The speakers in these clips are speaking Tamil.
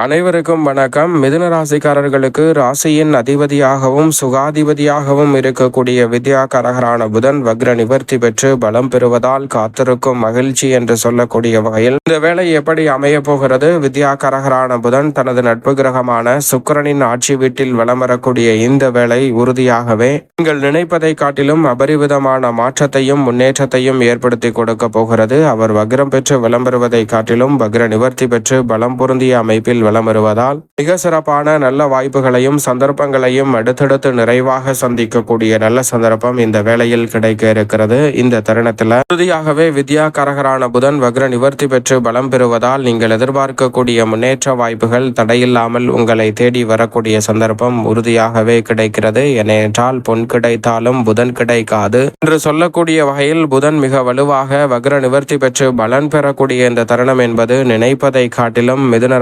அனைவருக்கும் வணக்கம். மிதுன ராசிக்காரர்களுக்கு ராசியின் அதிபதியாகவும் சுகாதிபதியாகவும் இருக்கக்கூடிய வித்யாகரகரான புதன் வக்ர நிவர்த்தி பெற்று பலம் பெறுவதால் காத்திருக்கும் மகிழ்ச்சி என்று சொல்லக்கூடிய வகையில் இந்த வேலை எப்படி அமைய போகிறது? வித்யாகரகரான புதன் தனது நட்பு கிரகமான சுக்கிரனின் ஆட்சி வீட்டில் வலம் வரக்கூடிய இந்த வேலை உறுதியாகவே நீங்கள் நினைப்பதை காட்டிலும் அபரிவிதமான மாற்றத்தையும் முன்னேற்றத்தையும் ஏற்படுத்தி கொடுக்க போகிறது. அவர் வக்ரம் பெற்று வலம் காட்டிலும் வக்ர நிவர்த்தி பெற்று பலம் பொருந்திய அமைப்பில் வலம் வருவதால் மிக சிறப்பான நல்ல வாய்ப்புகளையும் சந்தர்ப்பங்களையும் அடுத்தடுத்து நிறைவாக சந்திக்கக்கூடிய நல்ல சந்தர்ப்பம் இந்த வேளையில் கிடைக்க இருக்கிறது. இந்த தருணத்தில் உறுதியாகவே வித்யா கரகரான புதன் வக்ர நிவர்த்தி பெற்று பலம் பெறுவதால் நீங்கள் எதிர்பார்க்கக்கூடிய முன்னேற்ற வாய்ப்புகள் தடையில்லாமல் உங்களை தேடி வரக்கூடிய சந்தர்ப்பம் உறுதியாகவே கிடைக்கிறது. ஏனென்றால் பொன் கிடைத்தாலும் புதன் கிடைக்காது. என்று சொல்லக்கூடிய வகையில் புதன் மிக வலுவாக வக்ர நிவர்த்தி பெற்று பலன் பெறக்கூடிய இந்த தருணம் என்பது நினைப்பதை காட்டிலும் மிதுன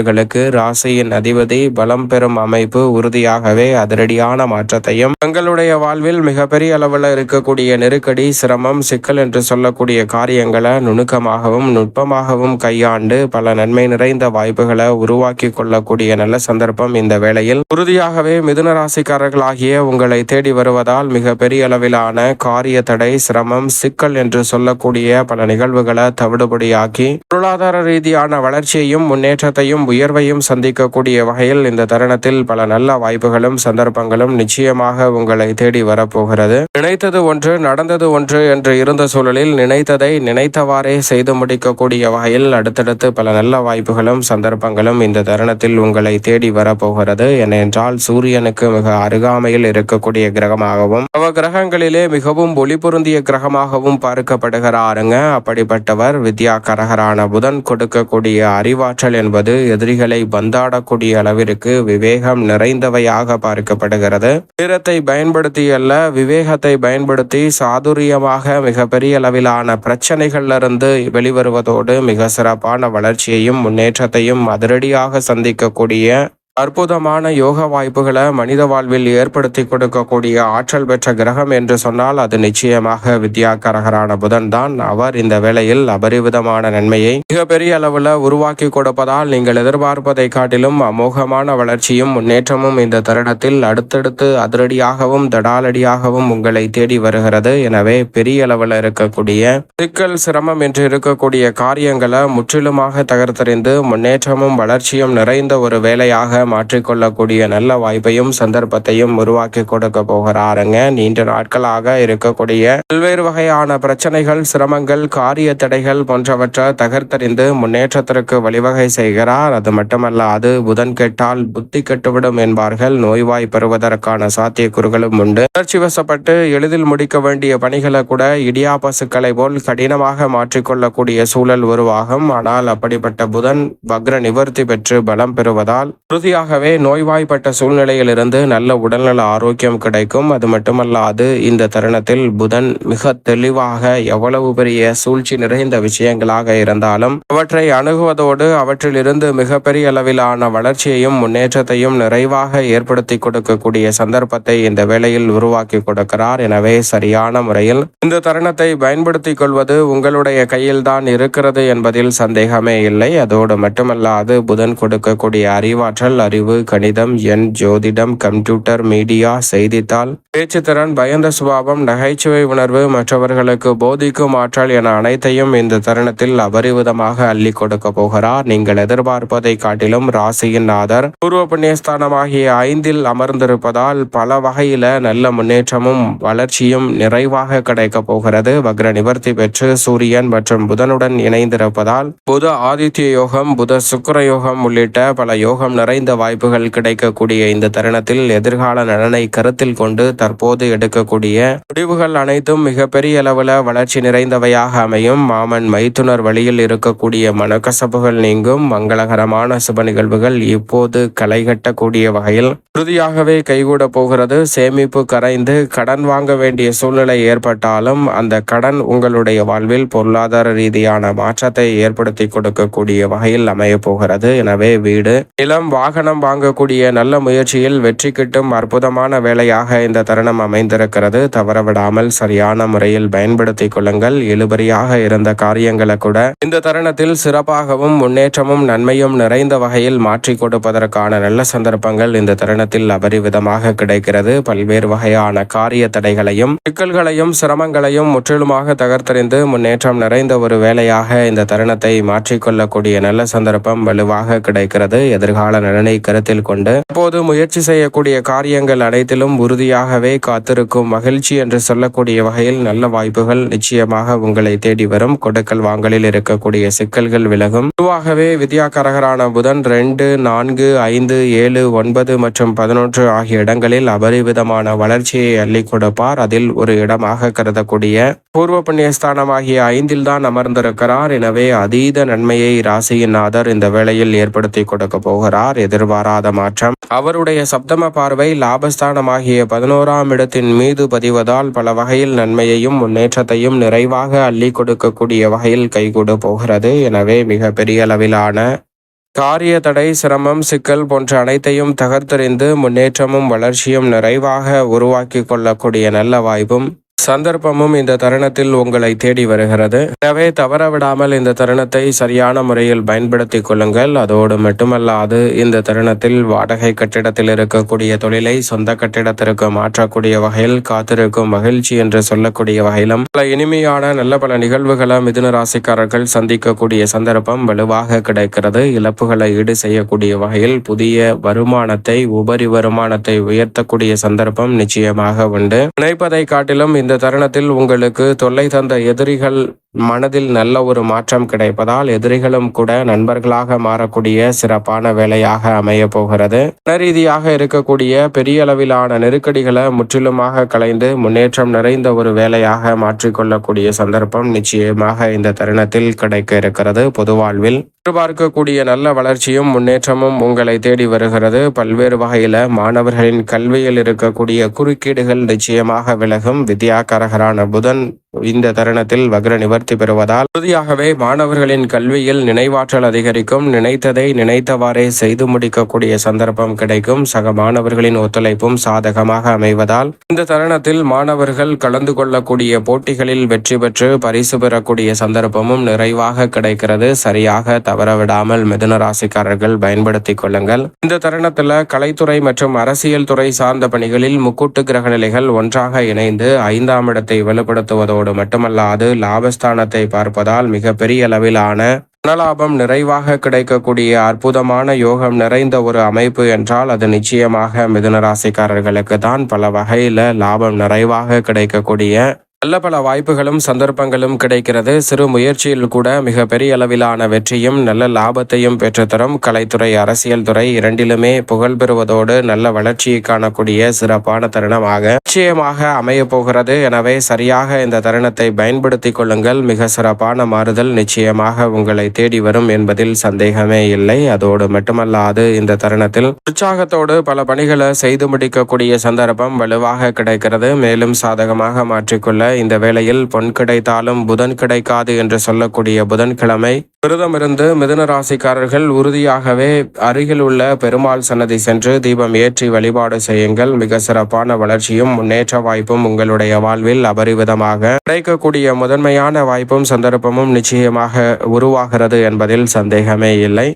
ராசிக்காரர்களுக்கு ராசியின் அதிபதி பலம் பெறும் அமைப்பு உறுதியாகவே அதிரடியான மாற்றத்தையும் தங்களுடைய வாழ்வில் மிகப்பெரிய அளவில் இருக்கக்கூடிய நெருக்கடி சிரமம் சிக்கல் என்று சொல்லக்கூடிய காரியங்களை நுணுக்கமாகவும் நுட்பமாகவும் கையாண்டு பல நன்மை நிறைந்த வாய்ப்புகளை உருவாக்கி கொள்ளக்கூடிய நல்ல சந்தர்ப்பம் இந்த வேளையில். உறுதியாகவே மிதுன ராசிக்காரர்களாகிய உங்களை தேடி வருவதால் மிக பெரிய அளவிலான காரிய தடை சிரமம் சிக்கல் என்று சொல்லக்கூடிய பல நிகழ்வுகளை தவிடுபடியாக்கி பொருளாதார ரீதியான வளர்ச்சியையும் முன்னேற்றத்தையும் உயர்வையும் சந்திக்கக்கூடிய வகையில் இந்த தருணத்தில் பல நல்ல வாய்ப்புகளும் சந்தர்ப்பங்களும் நிச்சயமாக உங்களை தேடி வரப்போகிறது. நினைத்தது ஒன்று நடந்தது ஒன்று என்று இருந்த சூழலில் நினைத்ததை நினைத்தவாறே செய்து முடிக்கக்கூடிய வகையில் அடுத்தடுத்து பல நல்ல வாய்ப்புகளும் சந்தர்ப்பங்களும் இந்த தருணத்தில் உங்களை தேடி வரப்போகிறது. ஏனென்றால் சூரியனுக்கு மிக அருகாமையில் இருக்கக்கூடிய கிரகமாகவும் அவ கிரகங்களிலே மிகவும் ஒளி பொருந்திய கிரகமாகவும் பார்க்கப்படுகிறாருங்க. அப்படிப்பட்டவர் வித்யா கரகரான புதன் கொடுக்கக்கூடிய அறிவாற்றல் என்பது எதிரிகளை பந்தாடக்கூடிய அளவிற்கு விவேகம் நிறைந்தவையாக பார்க்கப்படுகிறது. வீரத்தை பயன்படுத்தி அல்ல விவேகத்தை பயன்படுத்தி சாதுரியமாக மிகப்பெரிய அளவிலான பிரச்சனைகளிலிருந்து வெளிவருவதோடு மிக சிறப்பான வளர்ச்சியையும் முன்னேற்றத்தையும் அதிரடியாக சந்திக்கக்கூடிய அற்புதமான யோக வாய்ப்புகளை மனித வாழ்வில் ஏற்படுத்தி கொடுக்கக்கூடிய ஆற்றல் பெற்ற கிரகம் என்று சொன்னால் அது நிச்சயமாக வித்யாகரகரான புதன் தான். அவர் இந்த வேளையில் அபரிவிதமான நன்மையை மிகப்பெரிய அளவில் உருவாக்கி கொடுப்பதால் நீங்கள் எதிர்பார்ப்பதை காட்டிலும் அமோகமான வளர்ச்சியும் முன்னேற்றமும் இந்த தருணத்தில் அடுத்தடுத்து அதிரடியாகவும் தடாலடியாகவும் உங்களை தேடி வருகிறது. எனவே பெரிய அளவில் இருக்கக்கூடிய சிக்கல் சிரமம் என்று இருக்கக்கூடிய காரியங்களை முற்றிலுமாக தகர்த்தறிந்து முன்னேற்றமும் வளர்ச்சியும் நிறைந்த ஒரு வேலையாக மாற்றிக்கொள்ளக்கூடிய நல்ல வாய்ப்பையும் சந்தர்ப்பத்தையும் உருவாக்கி கொடுக்க போகிறாருங்க. நீண்ட நாட்களாக இருக்கக்கூடிய பல்வேறு வகையான பிரச்சனைகள் சிரமங்கள் காரிய தடைகள் போன்றவற்றை தகர்த்தறிந்து முன்னேற்றத்திற்கு வழிவகை செய்கிறார். அது மட்டுமல்லாது புதன் கெட்டால் புத்தி கெட்டுவிடும் என்பார்கள். நோய்வாய் பெறுவதற்கான சாத்தியக்கூறுகளும் உண்டு. உணர்ச்சி வசப்பட்டு எளிதில் முடிக்க வேண்டிய பணிகளை கூட இடியாபசுக்களை போல் கடினமாக மாற்றிக்கொள்ளக்கூடிய சூழல் உருவாகும். ஆனால் அப்படிப்பட்ட புதன் வக்ர நிவர்த்தி பெற்று பலம் பெறுவதால் இயற்கையாகவே நோய்வாய்ப்பட்ட சூழ்நிலையிலிருந்து நல்ல உடல்நல ஆரோக்கியம் கிடைக்கும். அது மட்டுமல்லாது இந்த தருணத்தில் புதன் மிக தெளிவாக எவ்வளவு பெரிய சூழ்ச்சி நிறைந்த விஷயங்களாக இருந்தாலும் அவற்றை அணுகுவதோடு அவற்றிலிருந்து மிகப்பெரிய அளவிலான வளர்ச்சியையும் முன்னேற்றத்தையும் நிறைவாக ஏற்படுத்தி கொடுக்கக்கூடிய சந்தர்ப்பத்தை இந்த வேளையில் உருவாக்கி கொடுக்கிறார். எனவே சரியான முறையில் இந்த தருணத்தை பயன்படுத்திக் கொள்வது உங்களுடைய கையில்தான் இருக்கிறது என்பதில் சந்தேகமே இல்லை. அதோடு மட்டுமல்லாது புதன் கொடுக்கக்கூடிய அறிவாற்றல் அறிவு கணிதம் எண் ஜோதிடம் கம்ப்யூட்டர் மீடியா செய்தித்தாள். பேச்சுத்திறன் பயந்த சுபாவம் நகைச்சுவை உணர்வு மற்றவர்களுக்கு போதிக்கும் ஆற்றல் என அனைத்தையும் இந்த தருணத்தில் அபரிவிதமாக அள்ளி கொடுக்க போகிறார். நீங்கள் எதிர்பார்ப்பதை காட்டிலும் ராசியின் ஆதர் பூர்வ புண்ணியஸ்தானமாகிய ஐந்தில் அமர்ந்திருப்பதால் பல வகையில நல்ல முன்னேற்றமும் வளர்ச்சியும் நிறைவாக கிடைக்க போகிறது. வக்ர நிவர்த்தி பெற்று சூரியன் மற்றும் புதனுடன் இணைந்திருப்பதால் புத ஆதித்ய யோகம் புத சுக்கர யோகம் உள்ளிட்ட பல யோகம் நிறைந்த வாய்ப்புகள் கிடைக்கக்கூடிய இந்த தருணத்தில் எதிர்கால நலனை கருத்தில் கொண்டு தற்போது எடுக்கக்கூடிய முடிவுகள் அனைத்தும் மிகப்பெரிய அளவில் வளர்ச்சி நிறைந்தவையாக அமையும். மாமன் மைத்துனர் வழியில் இருக்கக்கூடிய மனக்கசப்புகள் நீங்கும். மங்களகரமான சுப நிகழ்வுகள் இப்போது களைகட்டக்கூடிய வகையில் உறுதியாகவே கைகூட போகிறது. சேமிப்பு கரைந்து கடன் வாங்க வேண்டிய சூழ்நிலை ஏற்பட்டாலும் அந்த கடன் உங்களுடைய வாழ்வில் பொருளாதார ரீதியான மாற்றத்தை ஏற்படுத்தி கொடுக்கக்கூடிய வகையில் அமைய போகிறது. எனவே வீடு நிலம் வாகன வாகனம் வாங்கக்கூடிய நல்ல முயற்சியில் வெற்றி கிட்டும் அற்புதமான வேலையாக இந்த தருணம் அமைந்திருக்கிறது. தவறவிடாமல் சரியான முறையில் பயன்படுத்திக் கொள்ளுங்கள். இழுபறியாக இருந்த காரியங்களை கூட இந்த தருணத்தில் சிறப்பாகவும் முன்னேற்றமும் நன்மையும் நிறைந்த வகையில் மாற்றி கொடுப்பதற்கான நல்ல சந்தர்ப்பங்கள் இந்த தருணத்தில் அபரிவிதமாக கிடைக்கிறது. பல்வேறு வகையான காரிய தடைகளையும் சிக்கல்களையும் சிரமங்களையும் முற்றிலுமாக தகர்த்தறிந்து முன்னேற்றம் நிறைந்த ஒரு வேலையாக இந்த தருணத்தை மாற்றிக்கொள்ளக்கூடிய நல்ல சந்தர்ப்பம் வலுவாக கிடைக்கிறது. எதிர்கால நலனை கருத்தில் கொண்டு அப்போது முயற்சி செய்யக்கூடிய காரியங்கள் அனைத்திலும் உறுதியாகவே காத்திருக்கும் மகிழ்ச்சி என்று சொல்லக்கூடிய வகையில் நல்ல வாய்ப்புகள் நிச்சயமாக உங்களை தேடி வரும். கொடுக்கல் வாங்கலில் இருக்கக்கூடிய சிக்கல்கள் விலகும். பொதுவாகவே வித்யாகரகரான புதன் ரெண்டு நான்கு ஐந்து ஏழு ஒன்பது மற்றும் பதினொன்று ஆகிய இடங்களில் அபரிவிதமான வளர்ச்சியை அள்ளி கொடுப்பார். அதில் ஒரு இடமாக கருதக்கூடிய பூர்வ புண்ணியஸ்தானமாகிய ஐந்தில் தான் அமர்ந்திருக்கிறார். எனவே அதீத நன்மையை ராசியின் நாதர் இந்த வேளையில் ஏற்படுத்தி கொடுக்க போகிறார். எதிர்பாராத மாற்றம். அவருடைய சப்தம பார்வை லாபஸ்தானமாகிய பதினோராம் இடத்தின் மீது பதிவதால் பல வகையில் நன்மையையும் முன்னேற்றத்தையும் நிறைவாக அள்ளி கொடுக்கக்கூடிய வகையில் கைகூட போகிறது. எனவே மிக பெரிய அளவிலான காரிய தடை சிரமம் சிக்கல் போன்ற அனைத்தையும் தகர்த்தெறிந்து முன்னேற்றமும் வளர்ச்சியும் நிறைவாக உருவாக்கி கொள்ளக்கூடிய நல்ல வாய்ப்பும் சந்தர்ப்பமும் இந்த தருணத்தில் உங்களை தேடி வருகிறது. எனவே தவறவிடாமல் இந்த தருணத்தை சரியான முறையில் பயன்படுத்திக் கொள்ளுங்கள். அதோடு மட்டுமல்லாது இந்த தருணத்தில் வாடகை கட்டிடத்தில் இருக்கக்கூடிய தொழிலை சொந்த கட்டிடத்திற்கு மாற்றக்கூடிய வகையில் காத்திருக்கும் மகிழ்ச்சி என்று சொல்லக்கூடிய வகையிலும் பல இனிமையான நல்ல பல நிகழ்வுகளை மிதுன ராசிக்காரர்கள் சந்திக்கக்கூடிய சந்தர்ப்பம் வலுவாக கிடைக்கிறது. இழப்புகளை ஈடு செய்யக்கூடிய வகையில் புதிய வருமானத்தை உபரி வருமானத்தை உயர்த்தக்கூடிய சந்தர்ப்பம் நிச்சயமாக உண்டு. நினைப்பதை காட்டிலும் இந்த தருணத்தில் உங்களுக்கு தொல்லை தந்த எதிரிகள் மனதில் நல்ல ஒரு மாற்றம் கிடைப்பதால் எதிரிகளும் கூட நண்பர்களாக மாறக்கூடிய சிறப்பான வேலையாக அமைய போகிறது. ரீதியாக இருக்கக்கூடிய பெரிய அளவிலான நெருக்கடிகளை முற்றிலுமாக கலைந்து முன்னேற்றம் நிறைந்த ஒரு வேலையாக மாற்றிக்கொள்ளக்கூடிய சந்தர்ப்பம் நிச்சயமாக இந்த தருணத்தில் கிடைக்க இருக்கிறது. பொதுவாழ்வில் எதிர்பார்க்கக்கூடிய நல்ல வளர்ச்சியும் முன்னேற்றமும் உங்களை தேடி வருகிறது. பல்வேறு வகையில மாணவர்களின் கல்வியில் இருக்கக்கூடிய குறுக்கீடுகள் நிச்சயமாக விலகும். வித்யாகரகரான புதன் இந்த தருணத்தில் வக்ர நிவர்த்தி பெறுவதால் உறுதியாகவே மாணவர்களின் கல்வியில் நினைவாற்றல் அதிகரிக்கும். நினைத்ததை நினைத்தவாறே செய்து முடிக்கக்கூடிய சந்தர்ப்பம் கிடைக்கும். சக மாணவர்களின் ஒத்துழைப்பும் சாதகமாக அமைவதால் இந்த தருணத்தில் மாணவர்கள் கலந்து கொள்ளக்கூடிய போட்டிகளில் வெற்றி பெற்று பரிசு பெறக்கூடிய சந்தர்ப்பமும் நிறைவாக கிடைக்கிறது. சரியாக தவறவிடாமல் மிதுன ராசிக்காரர்கள் பயன்படுத்திக் கொள்ளுங்கள். இந்த தருணத்தில் கலைத்துறை மற்றும் அரசியல் துறை சார்ந்த பணிகளில் முக்கூட்டு கிரக நிலைகள் ஒன்றாக இணைந்து ஐந்தாம் இடத்தை வலுப்படுத்துவதோடு மட்டுமல்லாது லாபஸ்தானத்தை பார்ப்பதால் மிக பெரிய அளவிலான தனலாபம் நிறைவாக கிடைக்கக்கூடிய அற்புதமான யோகம் நிறைந்த ஒரு அமைப்பு என்றால் அது நிச்சயமாக மிதுன ராசிக்காரர்களுக்கு தான் பல வகையில லாபம் நிறைவாக கிடைக்கக்கூடிய நல்ல பல வாய்ப்புகளும் சந்தர்ப்பங்களும் கிடைக்கிறது. சிறு முயற்சியில் கூட மிக பெரிய அளவிலான வெற்றியும் நல்ல லாபத்தையும் பெற்றுத்தரும் கலைத்துறை அரசியல் துறை இரண்டிலுமே புகழ் பெறுவதோடு நல்ல வளர்ச்சியை காணக்கூடிய சிறப்பான தருணமாக நிச்சயமாக அமைய போகிறது. எனவே சரியாக இந்த தருணத்தை பயன்படுத்திக் கொள்ளுங்கள். மிக சிறப்பான மாறுதல் நிச்சயமாக உங்களை தேடி வரும் என்பதில் சந்தேகமே இல்லை. அதோடு மட்டுமல்லாது இந்த தருணத்தில் உற்சாகத்தோடு பல பணிகளை செய்து முடிக்கக்கூடிய சந்தர்ப்பம் வலுவாக கிடைக்கிறது. மேலும் சாதகமாக மாற்றிக்கொள்ள இந்த வேளையில் பொன் கிடைத்தாலும் புதன் கிடைக்காது என்று சொல்லக்கூடிய புதன்கிழமை விரதமிருந்து மிதுன ராசிக்காரர்கள் உறுதியாகவே அருகில் உள்ள பெருமாள் சன்னதி சென்று தீபம் ஏற்றி வழிபாடு செய்யுங்கள். மிக சிறப்பான வளர்ச்சியும் முன்னேற்ற வாய்ப்பும் உங்களுடைய வாழ்வில் அபரிவிதமாக கிடைக்கக்கூடிய முதன்மையான வாய்ப்பும் சந்தர்ப்பமும் நிச்சயமாக உருவாகிறது என்பதில் சந்தேகமே இல்லை.